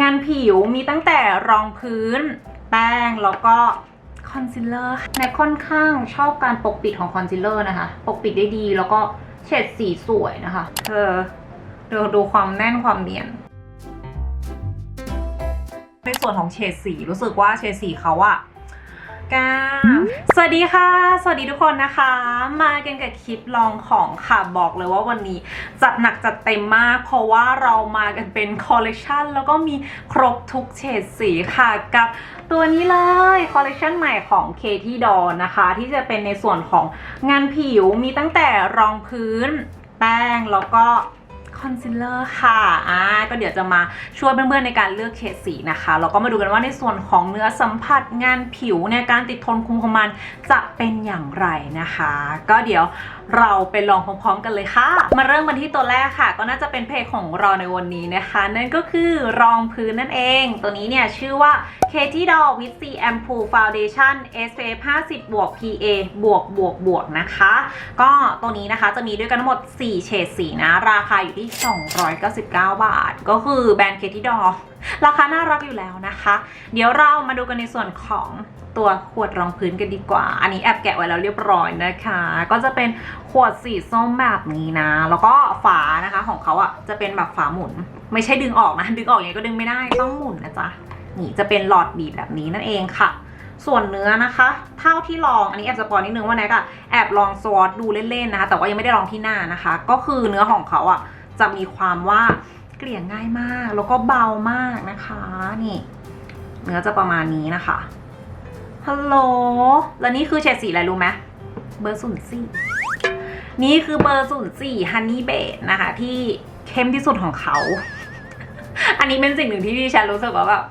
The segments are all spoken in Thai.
งานผิวมีตั้งแต่รองพื้น แป้งแล้วก็คอนซีลเลอร์ในค่อนข้างชอบการปกปิดของคอนซีลเลอร์นะคะ ปกปิดได้ดีแล้วก็เฉดสีสวยนะคะเออดูดูความแน่นความเนียน ในส่วนของเฉดสีรู้สึกว่าเฉดสีเขาอะ กาสวัสดีค่ะ สวัสดีทุกคนนะคะ มากันกับคลิปลองของค่ะบอกเลยว่าวันนี้จัดหนักจัดเต็มมาก เพราะว่าเรามากันเป็นคอลเลกชันแล้วก็มีครบทุกเฉดสีค่ะกับตัวนี้เลยคอลเลกชันใหม่ของ k t d o นะคะ ที่จะเป็นในส่วนของงานผิวมีตั้งแต่รองพื้น แป้งแล้วก็ คอนซีลเลอร์ค่ะอ่าก็เดี๋ยวจะมาช่วยเพื่อนๆในการเลือกเฉดสีนะคะแล้วก็มาดูกันว่าในส่วนของเนื้อสัมผัสงานผิวในยการติดทนคุมของมันจะเป็นอย่างไรนะคะ ก็เดี๋ยว เราไปลองพร้อมๆกันเลยค่ะ มาเริ่มกันที่ตัวแรกค่ะ ก็น่าจะเป็นเพจของเราในวันนี้นะคะ นั่นก็คือรองพื้นนั่นเอง ตัวนี้เนี่ยชื่อว่า Katy Doll with C Ampoule Foundation SPF 50บวก PA บวกบวกบวกนะคะ ก็ตัวนี้นะคะจะมีด้วยกันทั้งหมด 4 เฉดสีนะ ราคาอยู่ที่ 299 บาท ก็คือแบรนด์ Katy Doll ราคาน่ารักอยู่แล้วนะคะ เดี๋ยวเรามาดูกันในส่วนของ ตัวขวดรองพื้นกันดีกว่า อันนี้แอบแกะไว้แล้วเรียบร้อยนะคะ ก็จะเป็นขวดสีส้มแบบนี้นะ แล้วก็ฝานะคะของเขาอะจะเป็นแบบฝาหมุน ไม่ใช่ดึงออกนะ ดึงออกอย่างนี้ก็ดึงไม่ได้ต้องหมุนนะจ๊ะ นี่จะเป็นหลอดบีบแบบนี้นั่นเองค่ะส่วนเนื้อนะคะ เท่าที่ลองอันนี้แอบสปอยนิดนึงว่าแนกอะแอบลองสวอตดูเล่นๆนะคะ แต่ว่ายังไม่ได้ลองที่หน้านะคะ ก็คือเนื้อของเขาอะจะมีความว่าเกลี่ยง่ายมาก แล้วก็เบามากนะคะ นี่ เนื้อจะประมาณนี้นะคะ ฮัลโหล แล้วนี่คือเฉดสีอะไรรู้ไหมเบอร์ศูนย์สี่นี่คือเบอร์ศูนย์สี่ฮันนี่เบดนะคะ ที่เข้มที่สุดของเขา อันนี้เป็นสิ่งหนึ่งที่ดิฉันรู้สึกว่าแบบ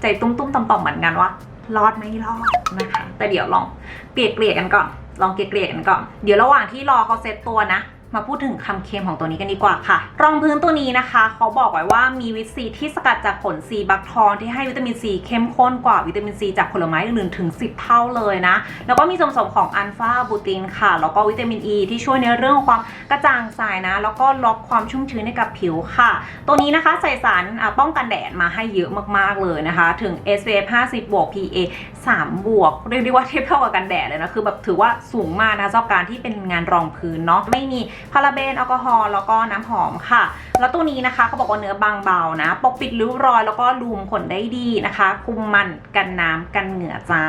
ใจตุ้มๆต่อมๆเหมือนกันว่ารอดไม่รอดนะคะ แต่เดี๋ยวลองเกลี่ยเกลี่ยๆกันก่อน ลองเกลี่ยเกลี่ยกันก่อน เดี๋ยวระหว่างที่รอเขาเซตตัวนะ มาพูดถึงคำเค็มของตัวนี้กันดีกว่าค่ะ รองพื้นตัวนี้นะคะ เขาบอกไว้ว่ามีวิตซีที่สกัดจากผลซีบักทองที่ให้วิตามินซีเข้มข้นกว่าวิตามินซีจากผลไม้อื่นๆถึง 10 เท่าเลยนะ แล้วก็มีส่วนผสมของอัลฟาบูตินค่ะ แล้วก็วิตามินอ e ีที่ช่วยในเรื่องของความกระจ่างใสนะ แล้วก็ล็อกความชุ่มชื้นให้กับผิวค่ะ ตัวนี้นะคะใส่สารป้องกันแดดมาให้เยอะมากๆเลยนะคะ ถึง SPF 50บวก PA 3 บวกเรียกได้ว่าเทียบเท่ากับกันแดดเลยนะ คือแบบถือว่าสูงมากนะสำหรับการที่เป็นงานรองพื้นเนาะไม่มีพาราเบนแอลกอฮอล์แล้วก็น้ำหอมค่ะ แล้วตัวนี้นะคะเขาบอกว่าเนื้อบางเบานะ ปกปิดริ้วรอยแล้วก็ลูมขนได้ดีนะคะ คุมมันกันน้ำกันเหงื่อจ้า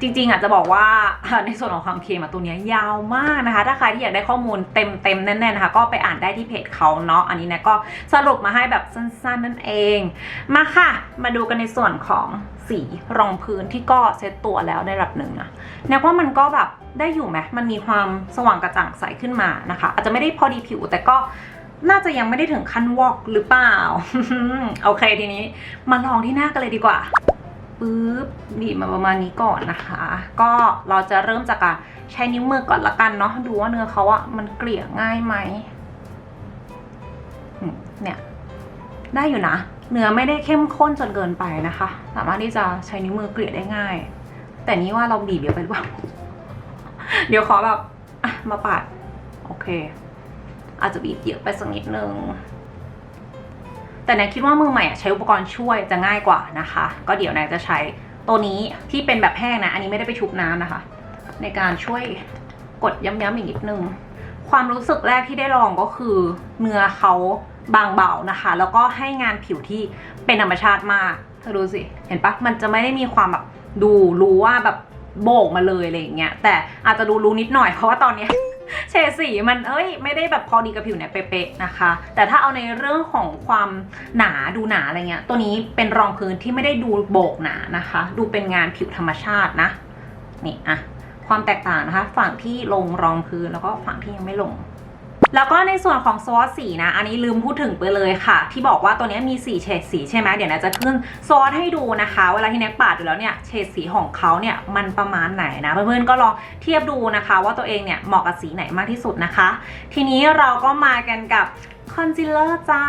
จริงๆอะจะบอกว่าในส่วนของความเค็มตัวนี้ยยาวมากนะคะ ถ้าใครที่อยากได้ข้อมูลเต็มๆแน่นๆนะคะ ก็ไปอ่านได้ที่เพจเขาเนาะอันนี้นะก็สรุปมาให้แบบสั้นๆนั่นเอง มาค่ะ มาดูกันในส่วนของสีรองพื้นที่ก็เซตตัวแล้วในระดับหนึ่งนะแนกว่ามันก็แบบได้อยู่ไหมมันมีความสว่างกระจ่างใสขึ้นมานะคะ อาจจะไม่ได้พอดีผิวแต่ก็น่าจะยังไม่ได้ถึงขั้นวอกหรือเปล่า โอเคทีนี้มาลองที่หน้ากันเลยดีกว่าปึ๊บบีบมาประมาณนี้ก่อนนะคะ ก็เราจะเริ่มจากการใช้นิ้วมือก่อนละกันเนาะดูว่าเนื้อเขาอะมันเกลี่ยง่ายไหมเนี่ยได้อยู่นะ เนื้อไม่ได้เข้มข้นจนเกินไปนะคะ สามารถที่จะใช้นิ้วมือเกลี่ยได้ง่าย แต่นี้ว่าเราบีบเยอะไปหรือเปล่าเดี๋ยวขอแบบมาปาดโอเค อาจจะบีบเยอะไปสักนิดนึงแต่แนายคิดว่ามือใหม่อะใช้อุปกรณ์ช่วยจะง่ายกว่านะคะ ก็เดี๋ยวนายจะใช้ตัวนี้ที่เป็นแบบแห้งนะ อันนี้ไม่ได้ไปชุบน้ำนะคะ ในการช่วยกดย้ำๆอีกนิดนึง ความรู้สึกแรกที่ได้ลองก็คือเนื้อเขา บางเบานะคะ แล้วก็ให้งานผิวที่เป็นธรรมชาติมาก เธอดูสิ เห็นปะมันจะไม่ได้มีความแบบดูรู้ว่าแบบโบกมาเลยอะไรอย่างเงี้ย แต่อาจจะดูรู้นิดหน่อยเพราะว่าตอนเนี้ยเฉดสีมันเอ้ยไม่ได้แบบพอดีกับผิวเนี่ยเป๊ะๆนะคะ แต่ถ้าเอาในเรื่องของความหนาดูหนาอะไรเงี้ย ตัวนี้เป็นรองพื้นที่ไม่ได้ดูโบกหนานะคะ ดูเป็นงานผิวธรรมชาตินะ นี่อะความแตกต่างนะคะ ฝั่งที่ลงรองพื้นแล้วก็ฝั่งที่ยังไม่ลง แล้วก็ในส่วนของซอสสีนะ อันนี้ลืมพูดถึงไปเลยค่ะ ที่บอกว่าตัวนี้มี4เฉดสีใช่ไหมเดี๋ยวนะจะขึ้นซอสให้ดูนะคะ เวลาที่แน็กปาดอยู่แล้วเนี่ยเฉดสีของเขาเนี่ยมันประมาณไหนนะเพื่อนๆก็ลองเทียบดูนะคะ ว่าตัวเองเนี่ยเหมาะกับสีไหนมากที่สุดนะคะ ทีนี้เราก็มากันกับ คอนซีลเลอร์จ้า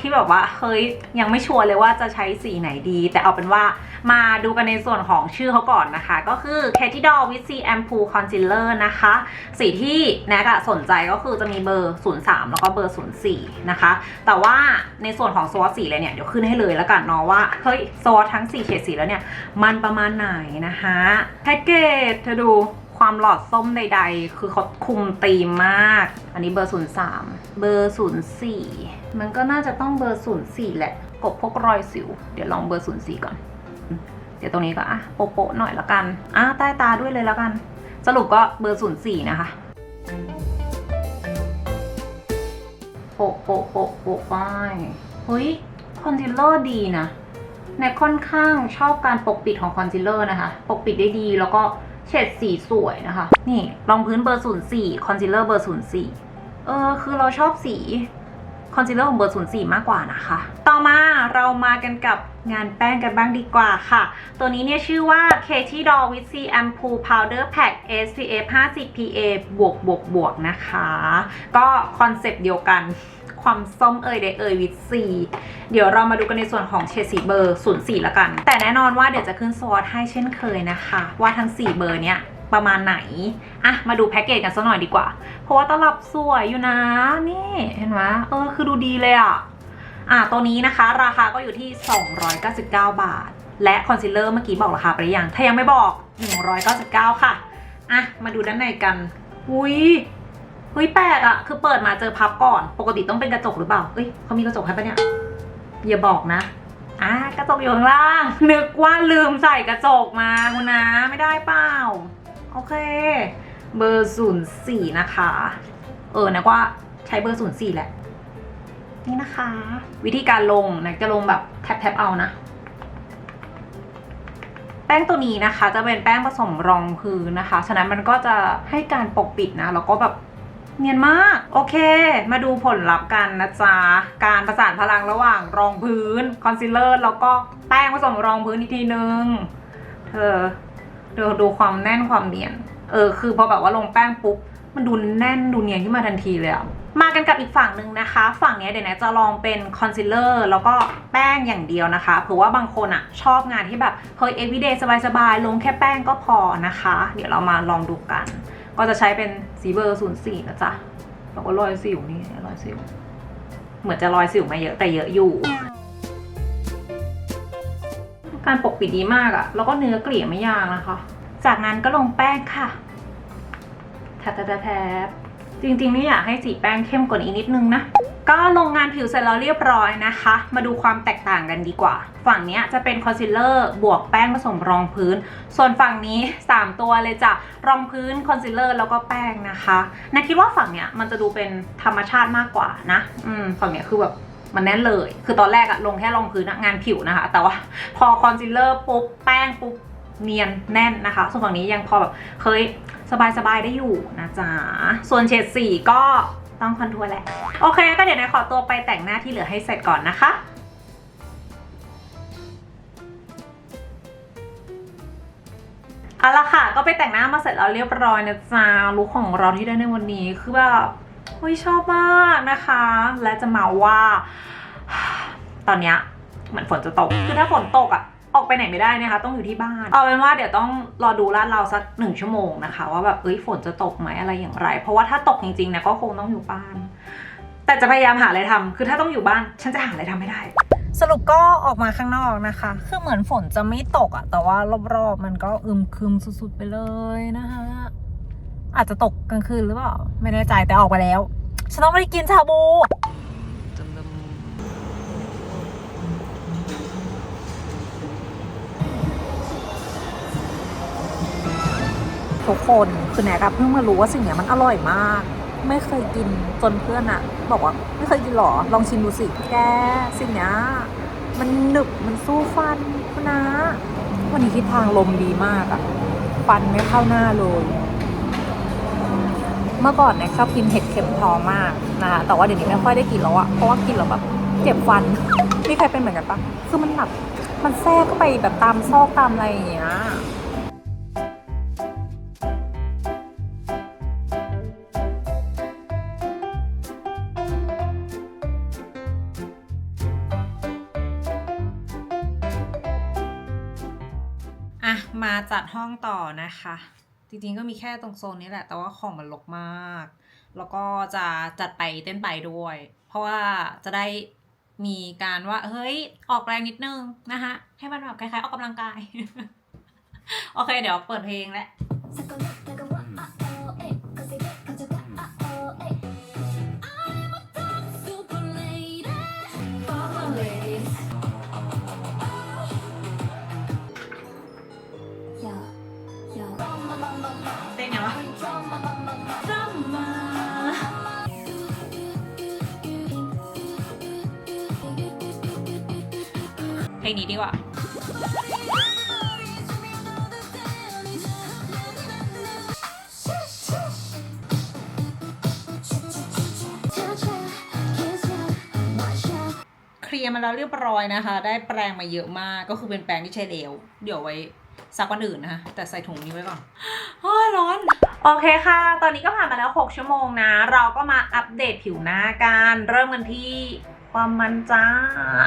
ที่แบบว่าเฮ้ยยังไม่ชัวร์เลยว่าจะใช้สีไหนดี แต่เอาเป็นว่ามาดูกันในส่วนของชื่อเขาก่อนนะคะ ก็คือ k a t i d o l with C Ampoule Concealer นะคะ สีที่แนกสนใจก็คือจะมีเบอร์ 03 แล้วก็เบอร์ 04 นะคะ แต่ว่าในส่วนของสวอตสีเลยเนี่ย เดี๋ยวขึ้นให้เลยแล้วกันเนาะว่า เฮ้ยสวอตทั้ง 4 เฉดสีแล้วเนี่ย มันประมาณไหนนะคะ แพ็กเกจเธอดู ความหลอดส้มใดๆ คือเขาคุมธีมมาก อันนี้เบอร์ 03 เบอร์ 04 มันก็น่าจะต้องเบอร์ 04 แหละ กบพวกรอยสิว เดี๋ยวลองเบอร์ 04 ก่อน เดี๋ยวตรงนี้ก็อะโปะๆหน่อยละกันอะใต้ตาด้วยเลยละกัน สรุปก็เบอร์ 04 นะคะโปะโปะโปะโปะไปเฮ้ยคอนซีลเลอร์ดีนะแนค่อนข้างชอบการปกปิดของคอนซีลเลอร์นะคะ ปกปิดได้ดีแล้วก็ เฉดสีสวยนะคะ นี่รองพื้นเบอร์04คอนซีลเลอร์เบอร์04เออ คือเราชอบสีคอนซีลเลอร์ของเบอร์04มากกว่านะคะ ต่อมาเรามากันกับงานแป้งกันบ้างดีกว่าค่ะ ตัวนี้เนี่ยชื่อว่า k a t i Doll with C Ampoule Powder Pack SPF 50 PA บวกบวกบวกนะคะ ก็คอนเซปต์เดียวกัน ความส้มเอ่ยเดเอ่ยวิตซีเดี๋ยวเรามาดูกันในส่วนของเฉดสีเบอร์ 04 ละกัน แต่แน่นอนว่าเดี๋ยวจะขึ้นสวอตให้เช่นเคยนะคะ ว่าทั้ง 4 เบอร์เนี้ยประมาณไหน อะ มาดูแพ็กเกจกันสักหน่อยดีกว่า เพราะว่าตลับสวยอยู่นะ นี่เห็นไหมเออ คือดูดีเลยอะ อะ ตัวนี้นะคะ ราคาก็อยู่ที่ 299 บาท และคอนซีลเลอร์เมื่อกี้บอกราคาไปหรือยัง ถ้ายังไม่บอก 199 ค่ะ อะ มาดูด้านในกัน อุ้ย เฮ้ยแปลกอะคือเปิดมาเจอพับก่อน ปกติต้องเป็นกระจกหรือเปล่าเอ้ยเขามีกระจกให้ปะเนี่ยอย่าบอกนะอะกระจกอยู่ข้างล่าง นึกว่าลืมใส่กระจกมาคุณนะไม่ได้เปล่าโอเค เบอร์ศูนย์สี่นะคะ เออนะว่าใช้เบอร์ศูนย์สี่แหละ นี่นะคะ วิธีการลงนะจะลงแบบแทบๆเอานะ แป้งตัวนี้นะคะ จะเป็นแป้งผสมรองพื้นนะคะ ฉะนั้นมันก็จะให้การปกปิดนะ แล้วก็แบบ เนียนมาก โอเค มาดูผลลัพธ์กันนะจ๊ะ การประสานพลังระหว่างรองพื้นคอนซีลเลอร์แล้วก็แป้งผสมรองพื้นอีกทีนึง เธอเดี๋ยวดูความแน่นความเนียน เออ คือพอแบบว่าลงแป้งปุ๊บ มันดูแน่นดูเนียนขึ้นมาทันทีเลยอะมากันกับอีกฝั่งหนึ่งนะคะ ฝั่งนี้เดี๋ยวนะจะลองเป็นคอนซีลเลอร์แล้วก็แป้งอย่างเดียวนะคะเผื่อว่าบางคนอะชอบงานที่แบบเฮ้ย everyday สบายๆ ลงแค่แป้งก็พอนะคะ เดี๋ยวเรามาลองดูกัน ก็จะใช้เป็น สีเบอร์ศูนย์สี่นะจ๊ะแล้วก็รอยสิวนี่รอยสิว เหมือนจะรอยสิวไม่เยอะแต่เยอะอยู่ การปกปิดดีมากอะแล้วก็เนื้อเกลี่ยไม่ยากนะคะ จากนั้นก็ลงแป้งค่ะแทบแทบแทบจริงๆนี่อยากให้สีแป้งเข้มกว่านี้นิดนึงนะ ก็ลงงานผิวเสร็จแล้วเรียบร้อยนะคะ มาดูความแตกต่างกันดีกว่า ฝั่งนี้จะเป็นคอนซีลเลอร์บวกแป้งผสมรองพื้น ส่วนฝั่งนี้ 3 ตัวเลยจ้ะรองพื้นคอนซีลเลอร์แล้วก็แป้งนะคะนาคิดว่าฝั่งเนี้ยมันจะดูเป็นธรรมชาติมากกว่านะอืมฝั่งเนี้ยคือแบบมันแน่นเลย คือตอนแรกอะลงแค่รองพื้นงานผิวนะคะ แต่ว่าพอคอนซีลเลอร์ปุ๊บแป้งปุ๊บเนียนแน่นนะคะ ส่วนฝั่งนี้ยังพอแบบเคยสบายๆได้อยู่นะจ๊ะส่วนเฉดสีก็ ต้องคอนทัวร์แหละ โอเค ก็เดี๋ยวนายขอตัวไปแต่งหน้าที่เหลือให้เสร็จก่อนนะคะเอาละค่ะ ก็ไปแต่งหน้ามาเสร็จแล้วเรียบร้อยนะจ๊ะลุคของเราที่ได้ในวันนี้คือแบบเฮ้ยชอบมากนะคะ และจะมาว่า ตอนเนี้ยเหมือนฝนจะตก คือถ้าฝนตกอะ ออกไปไหนไม่ได้นะคะ ต้องอยู่ที่บ้าน เอาเป็นว่าเดี๋ยวต้องรอดูลาดเราสักหนึ่งชั่วโมงนะคะ ว่าแบบเอ้ยฝนจะตกไหมอะไรอย่างไร เพราะว่าถ้าตกจริงๆนี่ยก็คงต้องอยู่บ้าน แต่จะพยายามหาอะไรทำคือถ้าต้องอยู่บ้าน ฉันจะหาอะไรทำไม่ได้ สรุปก็ออกมาข้างนอกนะคะ คือเหมือนฝนจะไม่ตกอะแต่ว่ารอบๆมันก็อึมครึมสุดๆไปเลยนะคะอาจจะตกกลางคืนหรือเปล่าไม่แน่ใจแต่ออกไปแล้ว ฉันต้องไปกินชาบู ทุกคนคือแนกเพิ่งมารู้ว่าสิ่งเนี้ยมันอร่อยมาก ไม่เคยกินจนเพื่อนอะบอกว่าไม่เคยกินหรอลองชิมดูสิแกสิ่งเนี้ยมันหนึบมันสู้ฟันคุณนะ วันนี้ทิศทางลมดีมากอะฟันไม่เข้าหน้าเลยเมื่อก่อนเนี่ยชอบกินเห็ดเข็มทองมากนะคะแต่ว่าเดี๋ยวนี้ไม่ค่อยได้กินแล้วอะเพราะว่ากินแล้วแบบเจ็บฟันมีใครเป็นเหมือนกันปะคือมันแบบมันแทรกเข้าไปแบบตามซอกตามอะไรอย่างเงี้ย ดห้องต่อนะคะ จริงๆก็มีแค่ตรงโซนนี้แหละ แต่ว่าของมันรกมาก แล้วก็จะจัดไปเต้นไปด้วย เพราะว่าจะได้มีการว่า เฮ้ย ออกแรงนิดนึงนะคะให้มันแบบคล้ายๆออกกำลังกาย โอเค เดี๋ยวเปิดเพลงแล้ว ลงนี้ดีกว่าเคลียร์มาแล้วเรียบร้อยนะคะ ได้แปรงมาเยอะมากก็คือเป็นแปรงที่ใช้แล้ว เดี๋ยวไว้ซักวันอื่นนะคะแต่ใส่ถุงนี้ไว้ก่อนโอ้ยร้อน โอเคค่ะ ตอนนี้ก็ผ่านมาแล้ว 6 ชั่วโมงนะ เราก็มาอัปเดตผิวหน้ากัน เริ่มกันที่ ความมันจ้า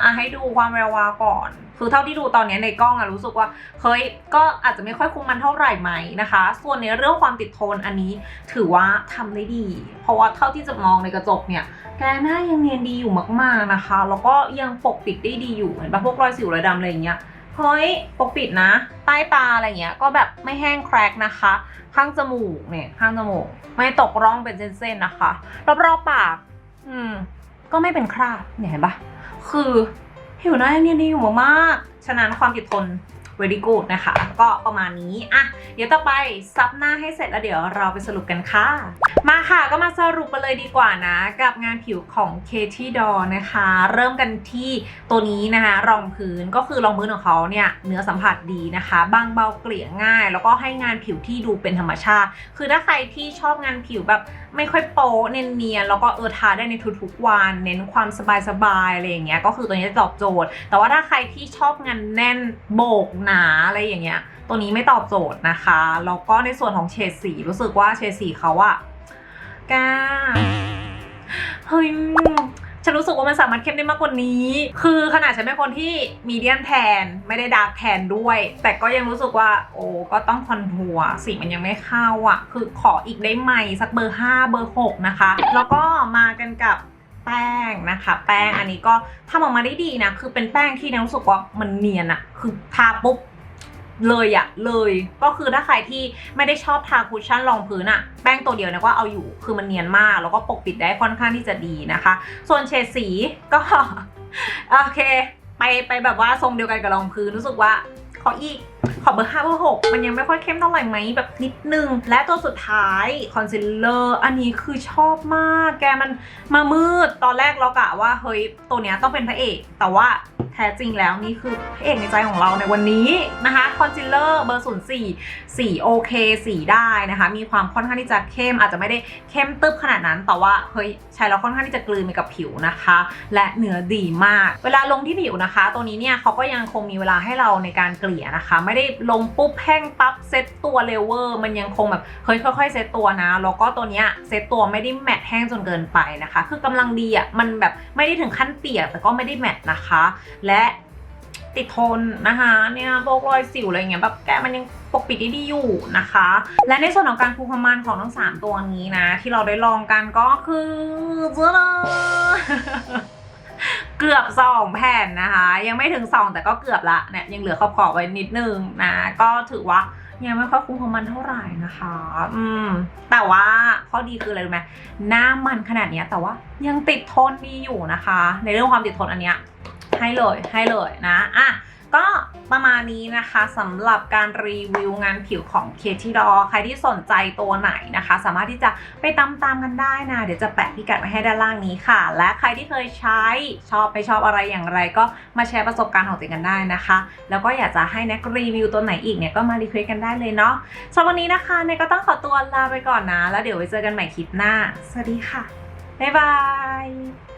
อะให้ดูความแวววาวก่อน คือเท่าที่ดูตอนนี้ในกล้องอะรู้สึกว่าเฮ้ยก็อาจจะไม่ค่อยคุมมันเท่าไหร่ไหมนะคะ ส่วนในเรื่องความติดโทนอันนี้ถือว่าทำได้ดี เพราะว่าเท่าที่จะมองในกระจกเนี่ยแกหน้ายังเนียนดีอยู่มากๆนะคะ แล้วก็ยังปกปิดได้ดีอยู่เห็นปะพวกรอยสิวรอยดำอะไรอย่างเงี้ยเฮ้ยปกปิดนะ ใต้ตาอะไรเงี้ยก็แบบไม่แห้งแครกนะคะ ข้างจมูกเนี่ยข้างจมูก ไม่ตกร่องเป็นเส้นๆนะคะ รอบๆปาก อืม ก็ไม่เป็นคราบเนี่ยเห็นปะคือผิวหน้ายังเนียนดีอยู่มากๆฉะนั้นความติดทน very good นะคะ ก็ประมาณนี้อะเดี๋ยวต่อไปซับหน้าให้เสร็จแล้วเดี๋ยวเราไปสรุปกันค่ะ มาค่ะก็มาสรุปกันเลยดีกว่านะ กับงานผิวของ Katy Doll นะคะ เริ่มกันที่ตัวนี้นะคะรองพื้นก็คือรองพื้นของเขาเนี่ยเนื้อสัมผัสดีนะคะบางเบาเกลี่ยง่าย แล้วก็ให้งานผิวที่ดูเป็นธรรมชาติ คือถ้าใครที่ชอบงานผิวแบบไม่ค่อยโป๊ะเนียนๆแล้วก็เออทาได้ในทุกๆวันเน้นความสบายๆอะไรอย่างเงี้ยก็คือตัวนี้จะตอบโจทย์ แต่ว่าถ้าใครที่ชอบงานแน่นโบกหนาอะไรอย่างเงี้ย ตัวนี้ไม่ตอบโจทย์นะคะ แล้วก็ในส่วนของเฉดสีรู้สึกว่าเฉดสีเขาอะแกเฮ้ยฉันรู้สึกว่ามันสามารถเข้มได้มากกว่านี้ คือขนาดฉันเป็นคนที่มีเดียมแทนไม่ได้ดาร์กแทนด้วย แต่ก็ยังรู้สึกว่า โอ้ก็ต้องคอนทัวร์สีมันยังไม่เข้าอะ คือขออีกได้ไหมสักเบอร์ 5 เบอร์ 6 นะคะ แล้วก็มากันกับ แป้งนะคะ แป้งอันนี้ก็ทำออกมาได้ดีนะ คือเป็นแป้งที่นรู้สึกว่ามันเนียนอะคือทาปุ๊บเลยอะเลยก็คือถ้าใครที่ไม่ได้ชอบทาคุชชั่นรองพื้นอะแป้งตัวเดียวนะก็เอาอยู่คือมันเนียนมาก แล้วก็ปกปิดได้ค่อนข้างที่จะดีนะคะ ส่วนเฉดสีก็โอเค ไปไปแบบว่าทรงเดียวกันกับรองพื้นรู้สึกว่าขออีก ขอเบอร์ห้าเบอร์หกมันยังไม่ค่อยเข้มเท่าไหร่ไหมแบบนิดนึง และตัวสุดท้ายคอนซีลเลอร์อันนี้คือชอบมาก แกมันมามืดตอนแรกเรากะว่าเฮ้ยตัวเนี้ยต้องเป็นพระเอก แต่ว่า ท้จริงแล้วนี่คือพระเอกในใจของเราในวันนี้นะคะคอนซีลเลอร์เบอร์ศูนย์สี่สีโอเคสีได้นะคะ มีความค่อนข้างที่จะเข้มอาจจะไม่ได้เข้มตึบขนาดนั้น แต่ว่าเฮ้ยใช้แล้วค่อนข้างที่จะกลืนไปกับผิวนะคะ และเนื้อดีมาก เวลาลงที่ผิวนะคะ ตัวนี้เนี่ยเขาก็ยังคงมีเวลาให้เราในการเกลี่ยนะคะ ไม่ได้ลงปุ๊บแห้งปั๊บเซตตัวเร็วเวอร์ มันยังคงแบบเฮ้ยค่อยๆเซตตัวนะแล้วก็ตัวเนี้ยเซตตัวไม่ได้แมตต์แห้งจนเกินไปนะคะ คือกำลังดีอะมันแบบไม่ได้ถึงขั้นเปียกแต่ก็ไม่ได้แมตต์นะคะและติดทนนะคะเนี่ยโรครอยสิวอะไรเงี้ยแบบแกมันยังปกปิดได้ดีอยู่นะคะ และในส่วนของการคูความมันของทั้งสามตัวนี้นะ ที่เราได้ลองกันก็คือเจอเกือบสองแผ่นนะคะ ยังไม่ถึงสองแต่ก็เกือบละเนี่ยยังเหลือขอบขอบไว้นิดนึงนะ ก็ถือว่า ยังไม่ค่อยคุ้มของมันเท่าไหร่นะคะ อืม แต่ว่าข้อดีคืออะไรรู้ไหมหน้ามันขนาดเนี้ยแต่ว่ายังติดทนดีอยู่นะคะ ในเรื่องความติดทนอันเนี้ยให้เลยให้เลยนะ อะ ก็ ประมาณนี้นะคะสำหรับการรีวิวงานผิวของ k t d o ใครที่สนใจตัวไหนนะคะ สามารถที่จะไปตามตามๆกันได้นะ เดี๋ยวจะแปะพิกัดไว้ให้ด้านล่างนี้ค่ะ และใครที่เคยใช้ชอบไม่ชอบอะไรอย่างไรก็มาแชร์ประสบการณ์ของตัวเองกันได้นะคะ แล้วก็อยากจะให้แน็กรีวิวตัวไหนอีกเนี่ยก็มารีเควสกันได้เลยเนาะสำหรับวันนี้นะคะเนยก็ต้องขอตัวลาไปก่อนนะ แล้วเดี๋ยวไว้เจอกันใหม่คลิปหน้า สวัสดีค่ะบ๊ายบาย